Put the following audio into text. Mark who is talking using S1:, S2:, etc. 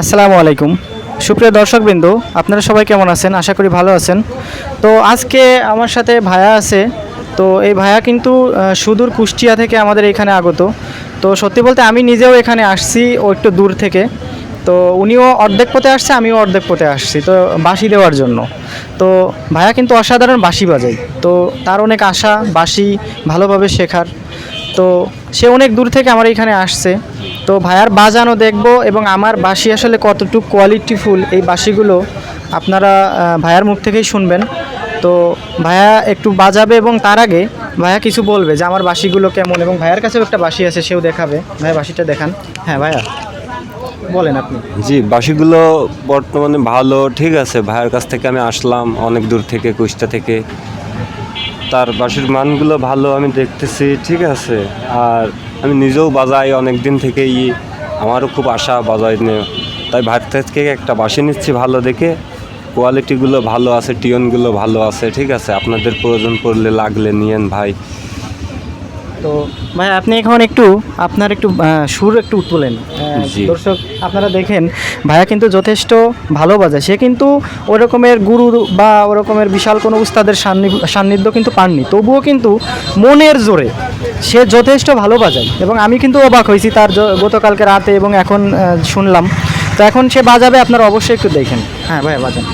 S1: আসসালামু আলাইকুম। সুপ্রিয় দর্শকবৃন্দ, আপনারা সবাই কেমন আছেন? আশা করি ভালো আছেন। তো আজকে আমার সাথে ভায়া আছে। তো এই ভায়া কিন্তু সুদূর কুষ্টিয়া থেকে আমাদের এখানে আগত। তো সত্যি বলতে আমি নিজেও এখানে আসছি, ও একটু দূর থেকে। তো উনিও অর্ধেক পথে আসছে, আমিও অর্ধেক পথে আসছি, তো বাঁশি দেওয়ার জন্য। তো ভায়া কিন্তু অসাধারণ বাঁশি বাজায়। তো তার অনেক আশা, বাঁশি ভালোভাবে শেখার। তো সে অনেক দূর থেকে আমার এখানে আসছে। তো ভাইয়ার বাজানো দেখব এবং আমার বাঁশি আসলে কতটুকু কোয়ালিটিফুল এই বাঁশিগুলো আপনারা ভাইয়ার মুখ থেকেই শুনবেন। তো ভাইয়া একটু বাজাবে এবং তার আগে ভাইয়া কিছু বলবে যে আমার বাঁশিগুলো কেমন এবং ভাইয়ার কাছেও একটা বাঁশি আছে, সেও দেখাবে। ভাইয়া বাঁশিটা দেখান। হ্যাঁ ভাইয়া। বলেন আপনি।
S2: জি, বাসিগুলো বর্তমানে ভালো, ঠিক আছে। ভাইয়ের কাছ থেকে আমি আসলাম অনেক দূর থেকে, কুষ্টা থেকে। তার বাসির মানগুলো ভালো আমি দেখতেছি, ঠিক আছে। আর আমি নিজেও বাজাই অনেক দিন থেকেই। আমারও খুব আশা বাজাই নিয়ে। তাই ভাইয়ের থেকে একটা বাসি নিচ্ছি ভালো দেখে। কোয়ালিটিগুলো ভালো আছে টিয়নগুলো ভালো আছে ঠিক আছে? আপনাদের প্রয়োজন পড়লে লাগলে নিয়েন ভাই।
S1: তো ভাই আপনি এখন একটু আপনার একটু সুর একটু তোলেন। দর্শক আপনারা দেখেন ভাইয়া কিন্তু যথেষ্ট ভালো বাজায়। সে কিন্তু ওই রকমের গুরু বা ওরকমের বিশাল কোনো উস্তাদের সান্নিধ্য কিন্তু পাননি। তবুও কিন্তু মনের জোরে সে যথেষ্ট ভালো বাজায়। এবং আমি কিন্তু অবাক হয়েছি তার গতকালকে রাতে এবং এখন শুনলাম। তো এখন সে বাজাবে, আপনারা অবশ্যই একটু দেখেন। হ্যাঁ ভাই বাজান।